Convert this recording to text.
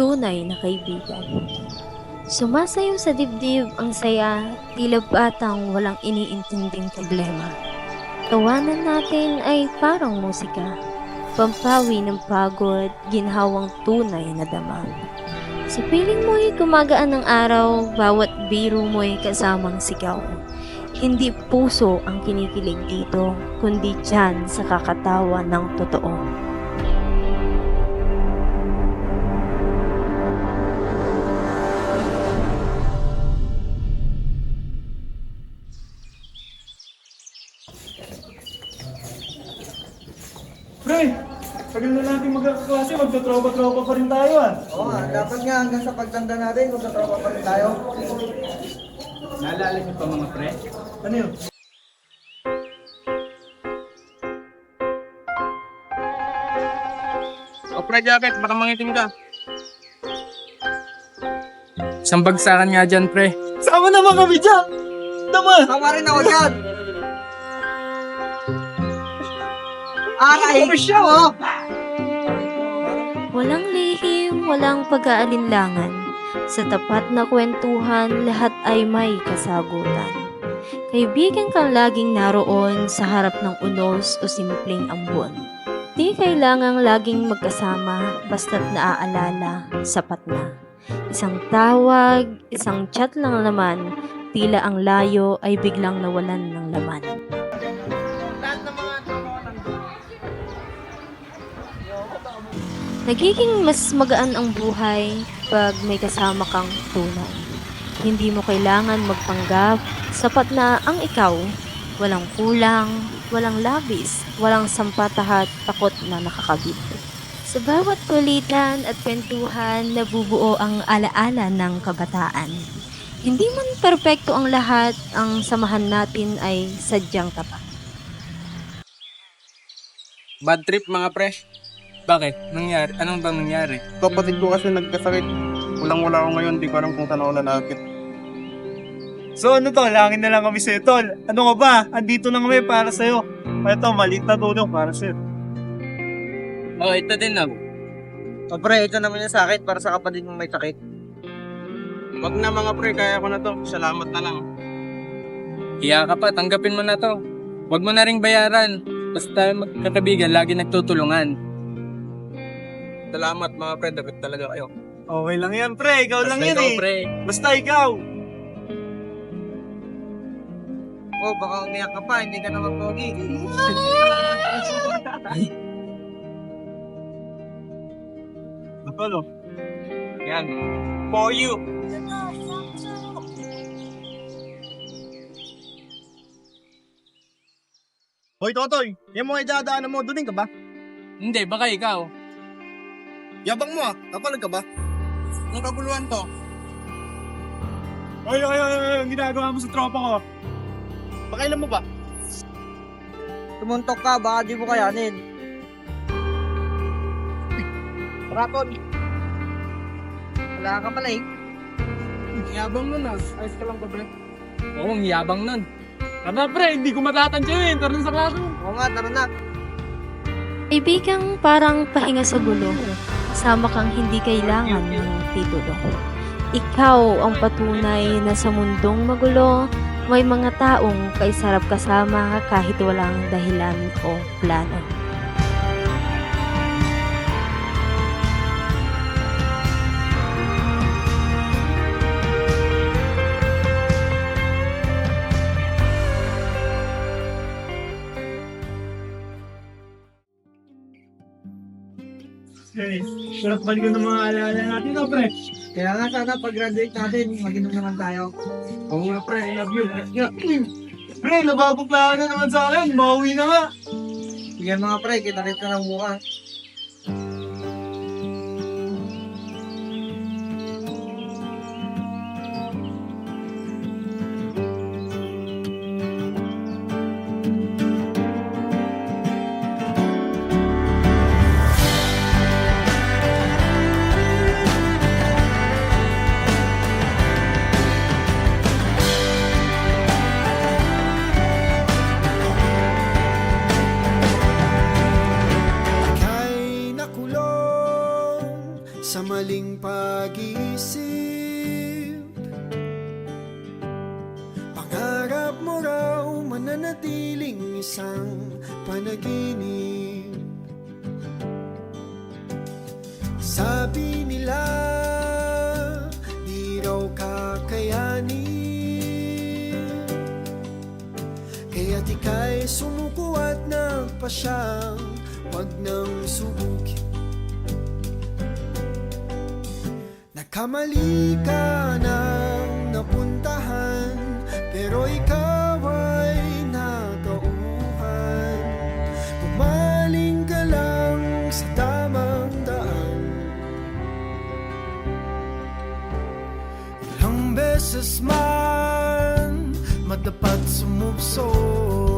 tunay na kaibigan. Sumasayo sa dibdib ang saya, tila batang walang iniintinding problema. Tawanan natin ay parang musika, pampawi ng pagod, ginhawang tunay na dama. Sa piling mo'y gumagaan ng araw, bawat biro mo'y kasamang sigaw. Hindi puso ang kinikilig dito, kundi tiyan sa kakatawa ng totoo. Pre, tagal na natin magkaklase, magtatropa-tropa pa rin tayo ah. Oo nga, dapat nga hanggang sa pagtanda natin, kung tatropa pa rin tayo. Naalala niyo pa mga pre? Ano yun? O pre jacket, baka mangitim ka. Isang bagsakan nga dyan pre. Sama naman kami dyan! Tama! Tama rin ako dyan! Aray! siya, oh! Walang lihim, walang pag-aalinlangan. Sa tapat na kwentuhan, lahat ay may kasagutan. Kaibigan kang laging naroon sa harap ng unos o simpleng ambon. Di kailangang laging magkasama, basta't naaalala, sapat na. Isang tawag, isang chat lang naman, tila ang layo ay biglang nawalan ng laman. Nagiging mas magaan ang buhay pag may kasama kang tunay. Hindi mo kailangan magpanggap, sapat na ang ikaw. Walang kulang, walang labis, walang sampatahat, takot na nakakabit. Sa bawat kulitan at kwentuhan, nabubuo ang alaala ng kabataan. Hindi man perpekto ang lahat, ang samahan natin ay sadyang tapat. Bad trip mga pre. Bakit? Nangyari? Anong bang nangyari? Kapatid ko kasi nagkasakit. Walang-wala ako ngayon, di ko alam kung saan ako nanakit. So ano to, langin na lang kami sa'yo, tol. Ano ka ba? Andito na kami para sa'yo. Ito, maliit na tulong para sa'yo. Oh, ito din ako. O pre, ito naman yung sakit para sa kapatid mong may sakit. Wag na mga pre, kaya ko na to. Salamat na lang. Hiya ka pa, tanggapin mo na to. Wag mo na ring bayaran. Basta magkakabigan, lagi nagtutulungan. Salamat mga pre, dapat talaga kayo. Okay lang yan, pre. Ikaw lang Basta yan ikaw, eh. pre. Basta ikaw. Oh, baka umiyak ka pa, hindi ka naman pogi. Oh. Yan. For you. Hoy, Totoy! Yan mo idadaanan mo, duling ka ba? Hindi, baka ikaw. Yabang mo ah, kapalag ka ba? Anong kaguluhan to? Oy, oy, oy, oy, ang ginagawa mo sa tropa ko. Pakailan mo ba? Tumuntok ka, baka di mo kayanin. Raton! Wala ka pala eh. Yabang nun ah. Ayos ka lang ba, pre? Oo, ang yabang nun. Tara, pre, hindi ko matatansyahin. Tara na sa klase. Oo nga, tara na. Kaibigang parang pahinga sa gulo, kasama kang hindi kailangan ng titulo. Ikaw ang patunay na sa mundong magulo, may mga taong kay sarap kasama kahit walang dahilan o plano. Eh, sarap balikan ng mga alaala natin, no, pre. Kaya nga sana pag-graduate natin, mag-inom naman tayo. Oo nga, pre. I love you. Yeah. Pre, nababuklaan na naman sa akin. Mauwi na nga. Sige mga pre, kita-kita ng bukas. Maling pag-iisip. Pangarap mo raw mananatiling isang panaginip. Sabi nila di raw kakayanin. Kaya't ika'y sumuko at nagpasyang Wag nang subukin Nagkamali ka ng napuntahan Pero ikaw ay natauhan. Pumaling ka lang sa tamang daan. Ilang beses man Madapat sumubsob